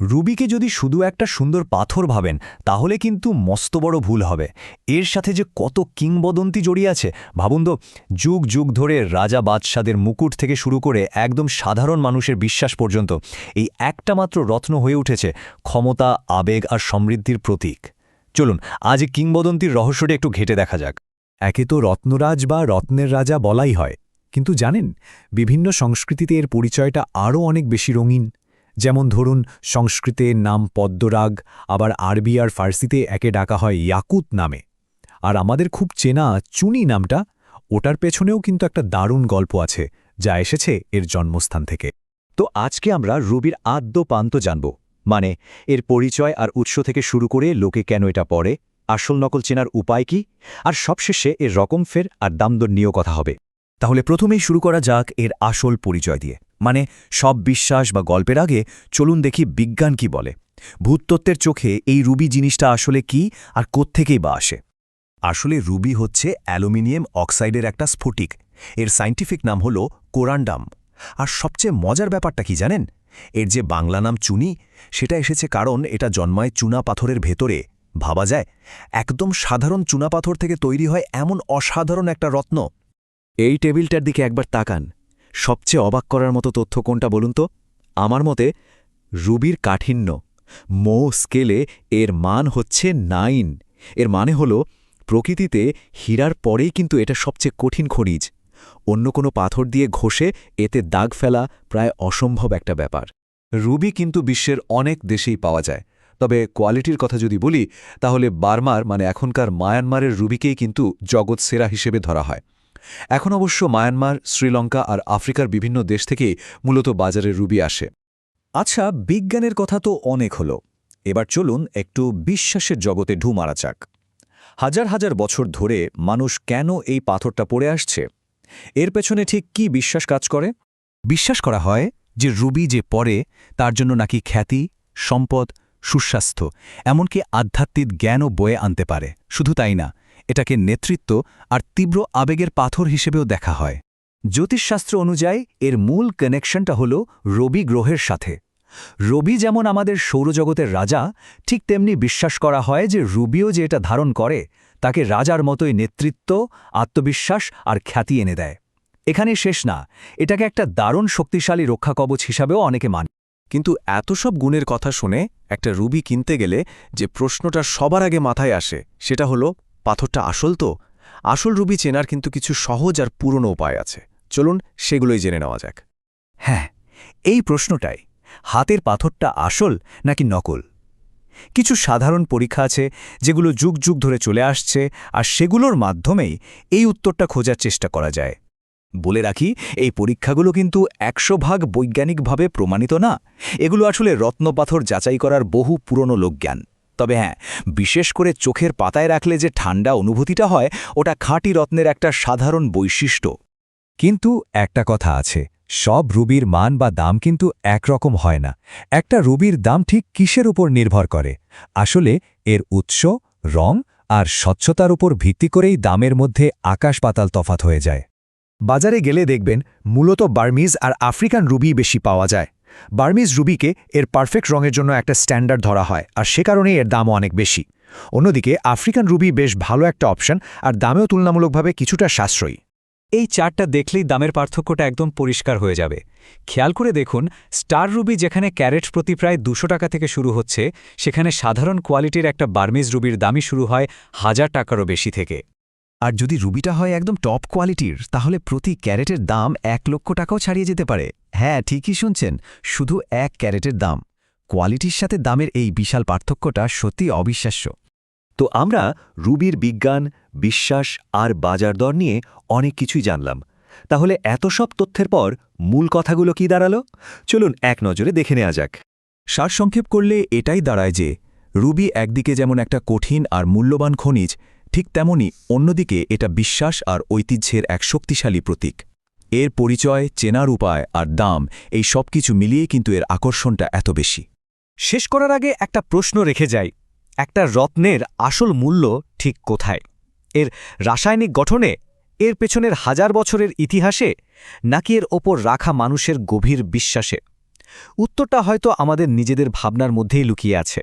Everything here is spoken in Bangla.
রুবিকে যদি শুধু একটা সুন্দর পাথর ভাবেন, তাহলে কিন্তু মস্ত বড় ভুল হবে। এর সাথে যে কত কিংবদন্তি জড়িয়ে আছে, ভাবুন তো, যুগ যুগ ধরে রাজা বাদশাদের মুকুট থেকে শুরু করে একদম সাধারণ মানুষের বিশ্বাস পর্যন্ত এই একটা মাত্র রত্ন হয়ে উঠেছে ক্ষমতা, আবেগ আর সমৃদ্ধির প্রতীক। চলুন, আজ কিংবদন্তির রহস্যটা একটু ঘেটে দেখা যাক। একে তো রত্নরাজ বা রত্নের রাজা বলাই হয়। কিন্তু জানেন, বিভিন্ন সংস্কৃতিতে এর পরিচয়টা আরও অনেক বেশি রঙিন। যেমন ধরুন, সংস্কৃতে নাম পদ্মরাগ, আবার আরবি আর ফার্সিতে একে ডাকা হয় ইয়াকুত নামে। আর আমাদের খুব চেনা চুনি নামটা, ওটার পেছনেও কিন্তু একটা দারুণ গল্প আছে, যা এসেছে এর জন্মস্থান থেকে। তো আজকে আমরা রুবির আদ্য পান্ত জানব মানে এর পরিচয় আর উৎস থেকে শুরু করে লোকে কেন এটা পড়ে, আসল নকল চেনার উপায় কি, আর সবশেষে এর রকম ফের আর দামদর নিয়েও কথা হবে। তাহলে প্রথমেই শুরু করা যাক এর আসল পরিচয় দিয়ে। মানে সব বিশ্বাস বা গল্পের আগে চলুন দেখি বিজ্ঞান কি বলে। ভূতত্ত্বের চোখে এই রুবি জিনিসটা আসলে কি আর কোত্থেকেই বা আসে? আসলে রুবি হচ্ছে অ্যালুমিনিয়াম অক্সাইডের একটা স্ফটিক। এর সাইন্টিফিক নাম হল কোরান্ডাম। আর সবচেয়ে মজার ব্যাপারটা কি জানেন? এর যে বাংলা নাম চুনি, সেটা এসেছে কারণ এটা জন্মায় চুনা পাথরের ভেতরে। ভাবা যায়, একদম সাধারণ চুনাপাথর থেকে তৈরি হয় এমন অসাধারণ একটা রত্ন। এই টেবিলটার দিকে একবার তাকান। সবচেয়ে অবাক করার মতো তথ্য কোনটা বলুন তো? আমার মতে, রুবির কাঠিন্য, মো স্কেলে এর মান হচ্ছে নাইন। এর মানে হল, প্রকৃতিতে হীরার পরেই কিন্তু এটা সবচেয়ে কঠিন খনিজ। অন্য কোনো পাথর দিয়ে ঘষে এতে দাগ ফেলা প্রায় অসম্ভব একটা ব্যাপার। রুবি কিন্তু বিশ্বের অনেক দেশেই পাওয়া যায়। তবে কোয়ালিটির কথা যদি বলি, তাহলে বার্মার মানে এখনকার মায়ানমারের রুবিকেই কিন্তু জগৎ সেরা হিসেবে ধরা হয়। এখন অবশ্য মায়ানমার, শ্রীলঙ্কা আর আফ্রিকার বিভিন্ন দেশ থেকেই মূলত বাজারে রুবি আসে। আচ্ছা বিজ্ঞানের কথা তো অনেক হলো। এবার চলুন একটু বিশ্বাসের জগতে ঢু মারা যাক। হাজার হাজার বছর ধরে মানুষ কেন এই পাথরটা পড়ে আসছে? এর পেছনে ঠিক কি বিশ্বাস কাজ করে? বিশ্বাস করা হয় যে রুবি যে পড়ে, তার জন্য নাকি খ্যাতি, সম্পদ, সুস্বাস্থ্য, এমনকি আধ্যাত্মিক জ্ঞানও বয়ে আনতে পারে। শুধু তাই না এটাকে নেতৃত্ব আর তীব্র আবেগের পাথর হিসেবেও দেখা হয়। জ্যোতিষশাস্ত্র অনুযায়ী, এর মূল কানেকশনটা হল রবি গ্রহের সাথে। রবি যেমন আমাদের সৌরজগতের রাজা, ঠিক তেমনি বিশ্বাস করা হয় যে রুবিও যে এটা ধারণ করে, তাকে রাজার মতোই নেতৃত্ব, আত্মবিশ্বাস আর খ্যাতি এনে দেয়। এখানে শেষ না, এটাকে একটা দারুণ শক্তিশালী রক্ষাকবচ হিসাবেও অনেকে মানে। কিন্তু এত সব গুণের কথা শুনে একটা রুবি কিনতে গেলে যে প্রশ্নটা সবার আগে মাথায় আসে, সেটা হলো পাথরটা আসল তো? আসল রুবি চেনার কিন্তু কিছু সহজ আর পুরনো উপায় আছে। চলুন সেগুলোই জেনে নেওয়া যাক। হ্যাঁ এই প্রশ্নটাই, হাতের পাথরটা আসল নাকি নকল? কিছু সাধারণ পরীক্ষা আছে যেগুলো যুগ যুগ ধরে চলে আসছে আর সেগুলোর মাধ্যমেই এই উত্তরটা খোঁজার চেষ্টা করা যায়। বলে রাখি, এই পরীক্ষাগুলো কিন্তু একশো ভাগ বৈজ্ঞানিকভাবে প্রমাণিত না। এগুলো আসলে রত্নপাথর যাচাই করার বহু পুরনো লোকজ্ঞান। তবে হ্যাঁ বিশেষ করে চোখের পাতায় রাখলে যে ঠান্ডা অনুভূতিটা হয়, ওটা খাঁটি রত্নের একটা সাধারণ বৈশিষ্ট্য। কিন্তু একটা কথা আছে, সব রুবির মান বা দাম কিন্তু একরকম হয় না। একটা রুবির দাম ঠিক কিসের উপর নির্ভর করে? আসলে এর উৎস, রং আর স্বচ্ছতার উপর ভিত্তি করেই দামের মধ্যে আকাশ পাতাল তফাত হয়ে যায়। বাজারে গেলে দেখবেন, মূলত বার্মিজ আর আফ্রিকান রুবি বেশি পাওয়া যায়। বার্মিজ রুবিকে এর পারফেক্ট রঙের জন্য একটা স্ট্যান্ডার্ড ধরা হয়, আর সে কারণেই এর দামও অনেক বেশি। অন্যদিকে আফ্রিকান রুবি বেশ ভালো একটা অপশন, আর দামেও তুলনামূলকভাবে কিছুটা সাশ্রয়ী। এই চারটা দেখলেই দামের পার্থক্যটা একদম পরিষ্কার হয়ে যাবে। খেয়াল করে দেখুন, স্টার রুবি যেখানে ক্যারেট প্রতি প্রায় দুশো টাকা থেকে শুরু হচ্ছে, সেখানে সাধারণ কোয়ালিটির একটা বার্মিজ রুবির দামই শুরু হয় হাজার টাকারও বেশি থেকে। আর যদি রুবিটা হয় একদম টপ কোয়ালিটির তাহলে প্রতি ক্যারেটের দাম এক লক্ষ টাকাও ছাড়িয়ে যেতে পারে। হ্যাঁ ঠিকই শুনছেন, শুধু এক ক্যারেটের দাম। কোয়ালিটির সাথে দামের এই বিশাল পার্থক্যটা সত্যি অবিশ্বাস্য। তো আমরা রুবির বিজ্ঞান, বিশ্বাস আর বাজার দর নিয়ে অনেক কিছুই জানলাম। তাহলে এত সব তথ্যের পর মূল কথাগুলো কি দাঁড়াল? চলুন এক নজরে দেখে নেওয়া যাক। সারসংক্ষেপ করলে এটাই দাঁড়ায় যে, রুবি একদিকে যেমন একটা কঠিন আর মূল্যবান খনিজ ঠিক তেমনি অন্যদিকে এটা বিশ্বাস আর ঐতিহ্যের এক শক্তিশালী প্রতীক। এর পরিচয়, চেনার উপায় আর দাম এই সব কিছু মিলিয়ে কিন্তু এর আকর্ষণটা এত বেশি। শেষ করার আগে একটা প্রশ্ন রেখে যাই। একটা রত্নের আসল মূল্য ঠিক কোথায়? এর রাসায়নিক গঠনে, এর পেছনের হাজার বছরের ইতিহাসে, নাকি এর ওপর রাখা মানুষের গভীর বিশ্বাসে? উত্তরটা হয়তো আমাদের নিজেদের ভাবনার মধ্যেই লুকিয়ে আছে।